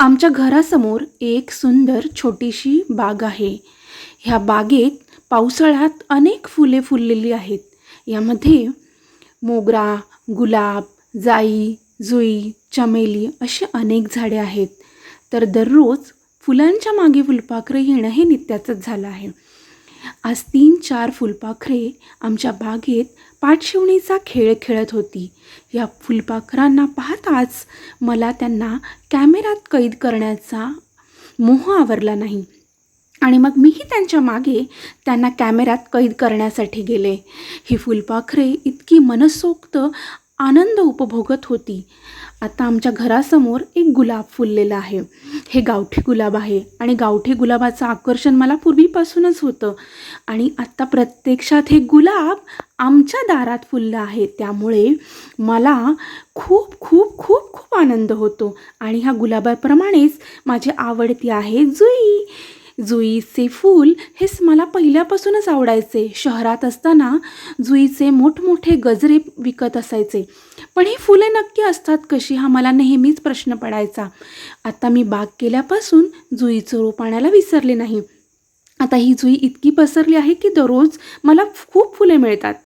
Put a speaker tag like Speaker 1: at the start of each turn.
Speaker 1: आमच्या घरासमोर एक सुंदर छोटीशी बाग आहे. ह्या बागेत पावसाळ्यात अनेक फुले फुललेली आहेत. यामध्ये मोगरा गुलाब जाई जुई चमेली अशी अनेक झाडे आहेत. तर दररोज फुलांच्या मागे फुलपाखरं येणं हे नित्याचंच झालं आहे. आज तीन चार फुलपाखरे आमच्या बागेत पाठशिवणीचा खेळ खेळत होती. या फुलपाखरांना पाहताच मला त्यांना कॅमेऱ्यात कैद करण्याचा मोह आवरला नाही. आणि मग मीही त्यांच्या मागे त्यांना कॅमेऱ्यात कैद करण्यासाठी गेले. ही फुलपाखरे इतकी मनसोक्त आनंद उपभोगत होती. आता आमच्या घरासमोर एक गुलाब फुललेला आहे. हे गावठी गुलाब आहे. आणि गावठी गुलाबाचं आकर्षण मला पूर्वीपासूनच होतं. आणि आत्ता प्रत्यक्षात हे गुलाब आमच्या दारात फुललं आहे. त्यामुळे मला खूप खूप खूप खूप आनंद होतो. आणि ह्या गुलाबाप्रमाणेच माझी आवडती आहे जुई. जुईचे फूल हेच मला पहिल्यापासूनच आवडायचे. शहरात असताना जुईचे मोठमोठे गजरे विकत असायचे. पण ही फुले नक्की असतात कशी हा मला नेहमीच प्रश्न पडायचा. आता मी बाग केल्यापासून जुईचं रोप आणायला विसरले नाही. आता ही जुई इतकी पसरली आहे की दररोज मला खूप फुले मिळतात.